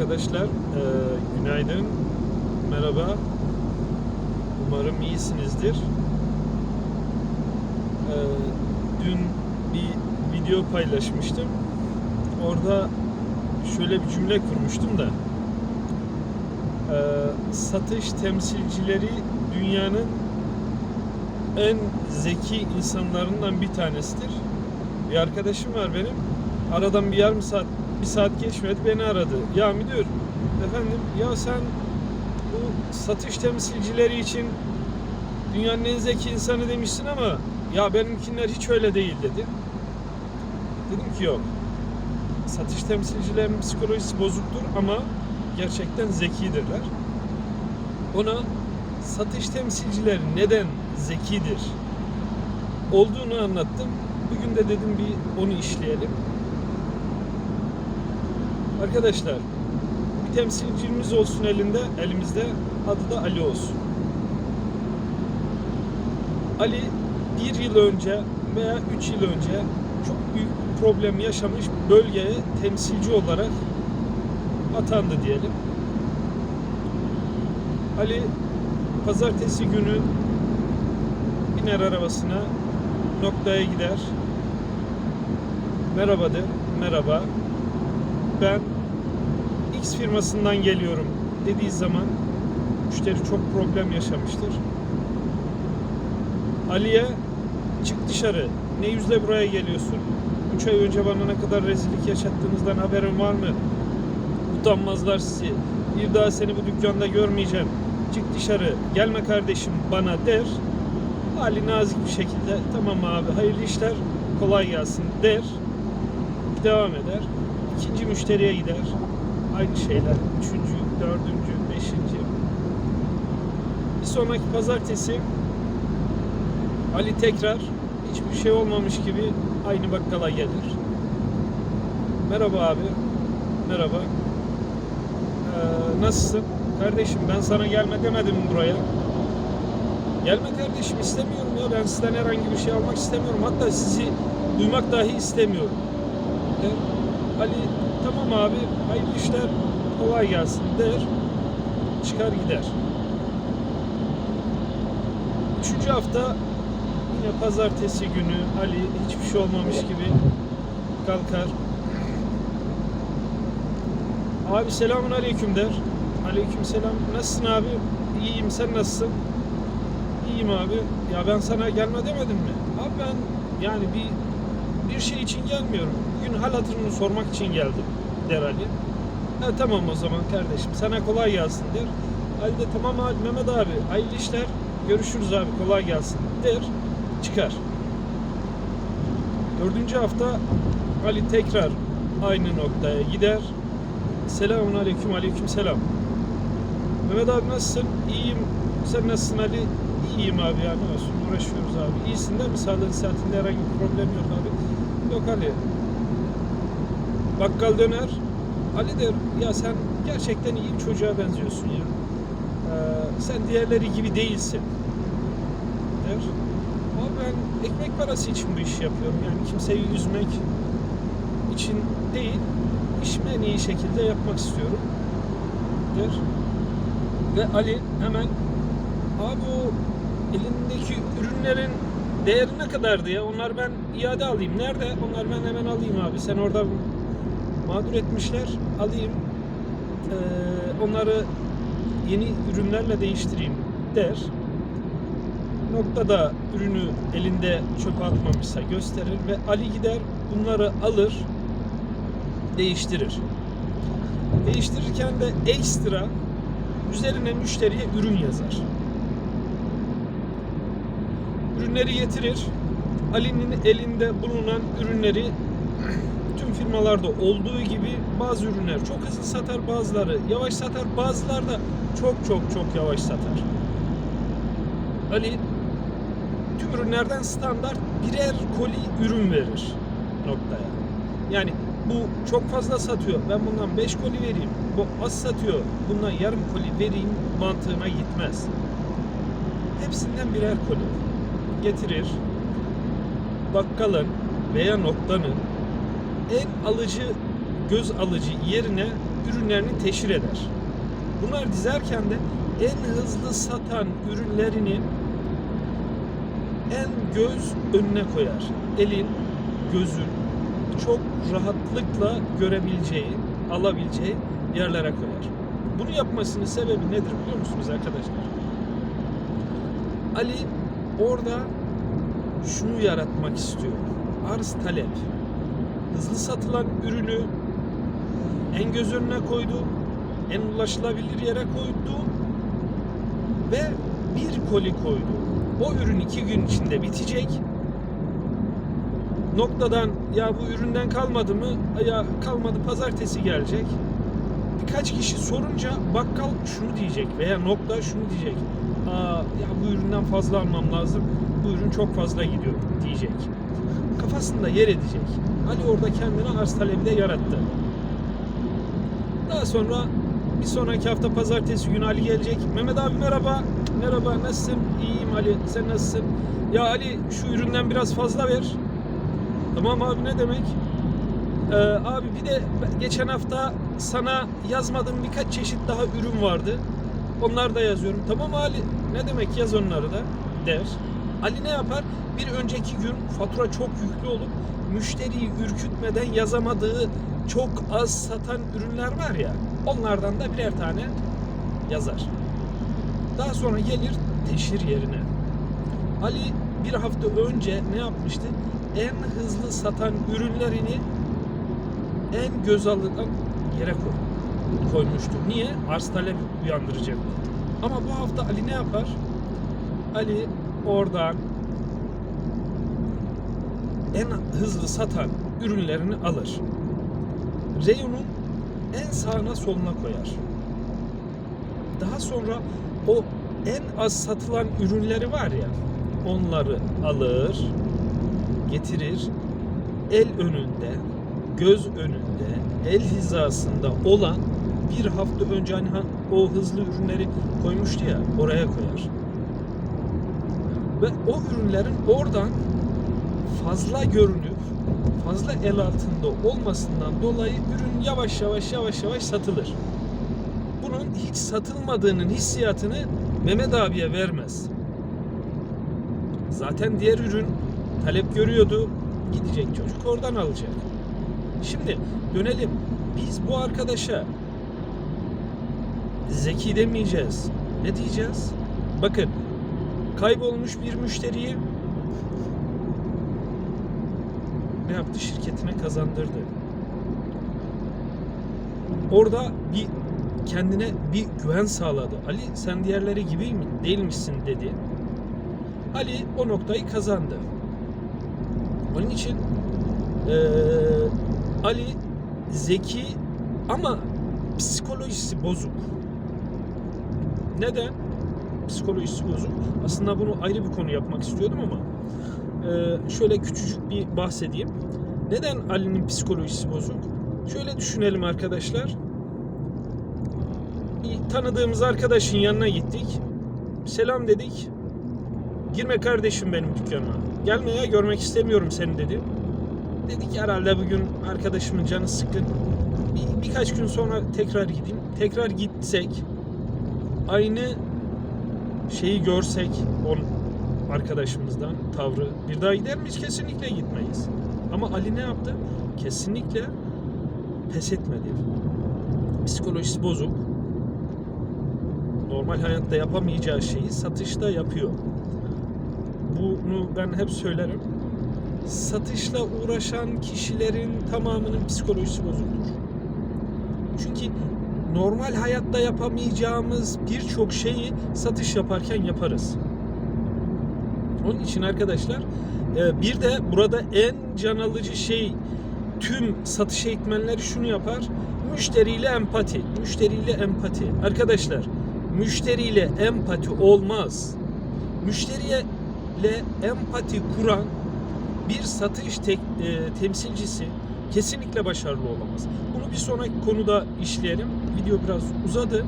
arkadaşlar. Ee, günaydın. Merhaba. Umarım iyisinizdir. Ee, dün bir video paylaşmıştım. Orada şöyle bir cümle kurmuştum da. Ee, satış temsilcileri dünyanın en zeki insanlarından bir tanesidir. Bir arkadaşım var benim. Aradan bir yarım saat, bir saat geçmedi beni aradı. Ya müdür, efendim ya sen bu satış temsilcileri için dünyanın en zeki insanı demişsin ama ya benimkiler hiç öyle değil dedi. Dedim ki yok. Satış temsilcilerinin psikolojisi bozuktur ama gerçekten zekidirler. Ona satış temsilcileri neden zekidir olduğunu anlattım. Bugün de dedim bir onu işleyelim. Arkadaşlar bir temsilcimiz olsun elinde, elimizde adı da Ali olsun. Ali bir yıl önce veya üç yıl önce çok büyük bir problem yaşamış bölgeye temsilci olarak atandı diyelim. Ali pazartesi günü biner arabasına noktaya gider. Merhaba der. Merhaba. Ben X firmasından geliyorum dediği zaman müşteri çok problem yaşamıştır. Ali'ye çık dışarı. Ne yüzle buraya geliyorsun? 3 ay önce bana ne kadar rezillik yaşattığınızdan haberin var mı? Utanmazlar sizi. Bir daha seni bu dükkanda görmeyeceğim. Çık dışarı. Gelme kardeşim bana der. Ali nazik bir şekilde tamam abi hayırlı işler kolay gelsin der. Devam eder. İkinci müşteriye gider. Aynı şeyler. Üçüncü, dördüncü, beşinci. Bir sonraki pazartesi Ali tekrar hiçbir şey olmamış gibi aynı bakkala gelir. Merhaba abi. Merhaba. Ee, nasılsın? Kardeşim ben sana gelme demedim buraya? Gelme kardeşim istemiyorum ya. Ben sizden herhangi bir şey almak istemiyorum. Hatta sizi duymak dahi istemiyorum. Der. Ali tamam abi hayırlı işler kolay gelsin der. Çıkar gider. Üçüncü hafta yine pazartesi günü Ali hiçbir şey olmamış gibi kalkar. Abi selamun aleyküm der. Aleyküm selam. Nasılsın abi? İyiyim sen nasılsın? İyiyim abi. Ya ben sana gelme demedim mi? Abi ben yani bir bir şey için gelmiyorum. Bugün hal hatırını sormak için geldim der Ali. Ha, tamam o zaman kardeşim sana kolay gelsin der. Ali de tamam abi Mehmet abi hayırlı işler görüşürüz abi kolay gelsin der çıkar. Dördüncü hafta Ali tekrar aynı noktaya gider. Selamun aleyküm aleyküm selam. Mehmet abi nasılsın? İyiyim. Sen nasılsın Ali? İyiyim abi ya ne olsun uğraşıyoruz abi. İyisin değil mi? Sağlığın saatinde herhangi bir problem yok abi. Yok Ali. Bakkal döner. Ali der ya sen gerçekten iyi çocuğa benziyorsun ya. Ee, sen diğerleri gibi değilsin. Der. Abi ben ekmek parası için bu işi yapıyorum. Yani kimseyi üzmek için değil, işimi en iyi şekilde yapmak istiyorum. Der. Ve Ali hemen abi o elindeki ürünlerin değeri ne kadardı ya? Onlar ben iade alayım. Nerede? Onlar ben hemen alayım abi. Sen orada mağdur etmişler. Alayım. Ee, onları yeni ürünlerle değiştireyim der. Noktada ürünü elinde çöpe atmamışsa gösterir ve Ali gider bunları alır değiştirir. Değiştirirken de ekstra üzerine müşteriye ürün yazar. Ürünleri getirir. Ali'nin elinde bulunan ürünleri tüm firmalarda olduğu gibi bazı ürünler çok hızlı satar, bazıları yavaş satar, bazıları da çok çok çok yavaş satar. Ali tüm ürünlerden standart birer koli ürün verir noktaya. Yani bu çok fazla satıyor. Ben bundan 5 koli vereyim. Bu az satıyor. Bundan yarım koli vereyim mantığına gitmez. Hepsinden birer koli getirir. Bakkalın veya noktanın en alıcı göz alıcı yerine ürünlerini teşhir eder. Bunlar dizerken de en hızlı satan ürünlerini en göz önüne koyar. Elin, gözün çok rahatlıkla görebileceği, alabileceği yerlere koyar. Bunu yapmasının sebebi nedir biliyor musunuz arkadaşlar? Ali orada şunu yaratmak istiyor. Arz talep. Hızlı satılan ürünü en göz önüne koydu. En ulaşılabilir yere koydu. Ve bir koli koydu. O ürün iki gün içinde bitecek. Noktadan ya bu üründen kalmadı mı? Ya kalmadı pazartesi gelecek. Birkaç kişi sorunca bakkal şunu diyecek veya nokta şunu diyecek. Ya bu üründen fazla almam lazım. Bu ürün çok fazla gidiyor diyecek. Kafasında yer edecek. Ali orada kendine arz talebi de yarattı. Daha sonra bir sonraki hafta pazartesi günü Ali gelecek. Mehmet abi merhaba. Merhaba nasılsın? İyiyim Ali. Sen nasılsın? Ya Ali şu üründen biraz fazla ver. Tamam abi ne demek? Ee, abi bir de geçen hafta sana yazmadığım birkaç çeşit daha ürün vardı. Onları da yazıyorum. Tamam Ali ne demek yaz onları da der. Ali ne yapar? Bir önceki gün fatura çok yüklü olup müşteriyi ürkütmeden yazamadığı çok az satan ürünler var ya onlardan da birer tane yazar. Daha sonra gelir teşhir yerine. Ali bir hafta önce ne yapmıştı? En hızlı satan ürünlerini en göz alınan yere koy, koymuştu. Niye? Arz talep uyandıracak. Ama bu hafta Ali ne yapar? Ali oradan en hızlı satan ürünlerini alır. Reyonun en sağına soluna koyar. Daha sonra o en az satılan ürünleri var ya onları alır, getirir, el önünde, göz önünde, el hizasında olan bir hafta önce hani ha- o hızlı ürünleri koymuştu ya oraya koyar. Ve o ürünlerin oradan fazla görünüp fazla el altında olmasından dolayı ürün yavaş yavaş yavaş yavaş satılır. Bunun hiç satılmadığının hissiyatını Mehmet abiye vermez. Zaten diğer ürün talep görüyordu. Gidecek çocuk oradan alacak. Şimdi dönelim. Biz bu arkadaşa zeki demeyeceğiz. Ne diyeceğiz? Bakın kaybolmuş bir müşteriyi ne yaptı? Şirketine kazandırdı. Orada bir kendine bir güven sağladı. Ali sen diğerleri gibi mi değilmişsin dedi. Ali o noktayı kazandı. Onun için eee, Ali zeki ama psikolojisi bozuk. Neden? Psikolojisi bozuk. Aslında bunu ayrı bir konu yapmak istiyordum ama eee, şöyle küçücük bir bahsedeyim. Neden Ali'nin psikolojisi bozuk? Şöyle düşünelim arkadaşlar. Bir tanıdığımız arkadaşın yanına gittik. Selam dedik. Girme kardeşim benim dükkanıma. Gelme ya görmek istemiyorum seni dedi. Dedik herhalde bugün arkadaşımın canı sıkkın. Bir, birkaç gün sonra tekrar gideyim. Tekrar gitsek aynı şeyi görsek o arkadaşımızdan tavrı bir daha gider miyiz? Kesinlikle gitmeyiz. Ama Ali ne yaptı? Kesinlikle pes etmedi. Psikolojisi bozuk. Normal hayatta yapamayacağı şeyi satışta yapıyor. Bunu ben hep söylerim. Satışla uğraşan kişilerin tamamının psikolojisi bozuktur. Çünkü normal hayatta yapamayacağımız birçok şeyi satış yaparken yaparız. Onun için arkadaşlar e, bir de burada en can alıcı şey tüm satış eğitmenleri şunu yapar. Müşteriyle empati. Müşteriyle empati. Arkadaşlar müşteriyle empati olmaz. Müşteriyle empati kuran bir satış tek, e, temsilcisi kesinlikle başarılı olamaz. Bunu bir sonraki konuda işleyelim. Video biraz uzadı.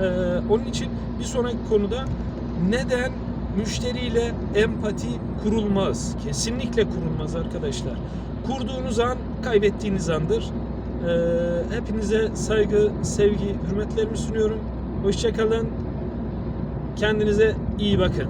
Ee, onun için bir sonraki konuda neden müşteriyle empati kurulmaz? Kesinlikle kurulmaz arkadaşlar. Kurduğunuz an kaybettiğiniz andır. Ee, hepinize saygı, sevgi, hürmetlerimi sunuyorum. Hoşçakalın. Kendinize iyi bakın.